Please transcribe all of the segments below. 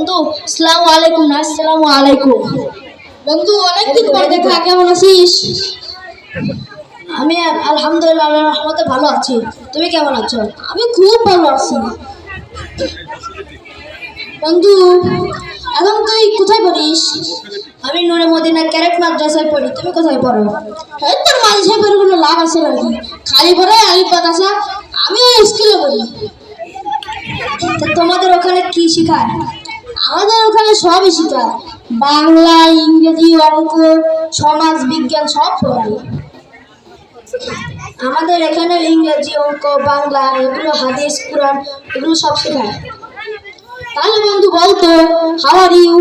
বন্ধু আসসালামু আলাইকুম না আসসালামু আলাইকুম। বন্ধু, অনেকদিন পর দেখা, কেমন আছিস? আমি আলহামদুলিল্লাহ রহমতে ভালো আছি। তুমি কেমন আছো? আমি খুব ভালো আছি। বন্ধু, এখন তুই কোথায় পড়িস? আমি নুরে মদিনা ক্যারেট মাদ্রাসায় পড়ি, তুমি কোথায় পড়ো? এই তোর মাঝে পড়ে কোনো লাভ আছে নাকি? খালি পড়ে আলিফ বাতাসা আমি স্কুলে পড়ি। তোমাদের ওখানে কি শেখায়? আমাদের ওখানে সবই শেখায় বাংলা, ইংরেজি, অঙ্ক, সমাজ, বিজ্ঞান, সব পড়ায় আমাদের এখানে ইংরেজি, অঙ্ক, বাংলা, এগুলো হাদিস, কোরআন, এগুলো সব শেখায়। তাহলে বন্ধু বলতো how are you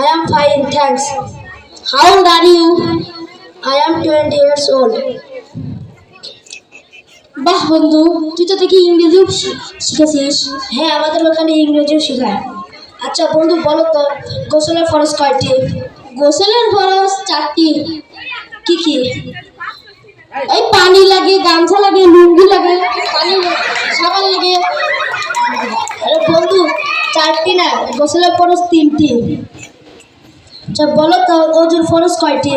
I am fine thanks how old are you I am twenty years old বাহ বন্ধু, তুই তো দেখি ইংরেজিও শিখেছিস। হ্যাঁ আমাদের ওখানে ইংরেজিও শেখায়। আচ্ছা বন্ধু, বলো তো, গোসলের ফরজ কয়টি? গোসলের খরচ চারটি। কি কি? এই পানি লাগে, গামছা লাগে, লুঙ্গি লাগে, পানি সাবান লাগে। আরে বন্ধু, চারটি না, গোসলের ফরজ তিনটি। আচ্ছা বলো তো অজুর ফরজ কয়টি?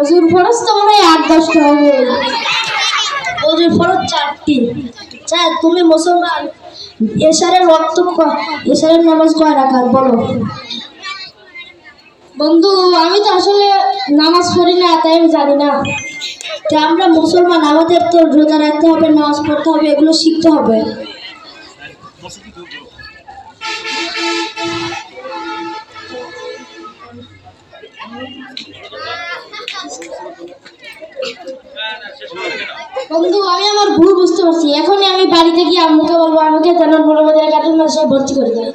ওজুর খরচ তো মনে হয় আট, দশটা হবে। অজুর ফরজ চারটি। আচ্ছা তুমি মুসলমান? এশারের রক্ত এশারের নামাজ কয় রাখার, বলো। বন্ধু, আমি তো আসলে নামাজ পড়ি না, তাই আমি জানি না। তা আমরা মুসলমান, আমাদের তো রোজা রাখতে হবে, নামাজ পড়তে হবে, এগুলো শিখতে হবে। বন্ধু, আমি আমার ভুল বুঝতে পারছি। এখনই আমি বাড়িতে গিয়ে আম্মুকে বলব আমাকে জানান বড় আমাদের কার্টুন মাসে ভর্তি করে দেয়।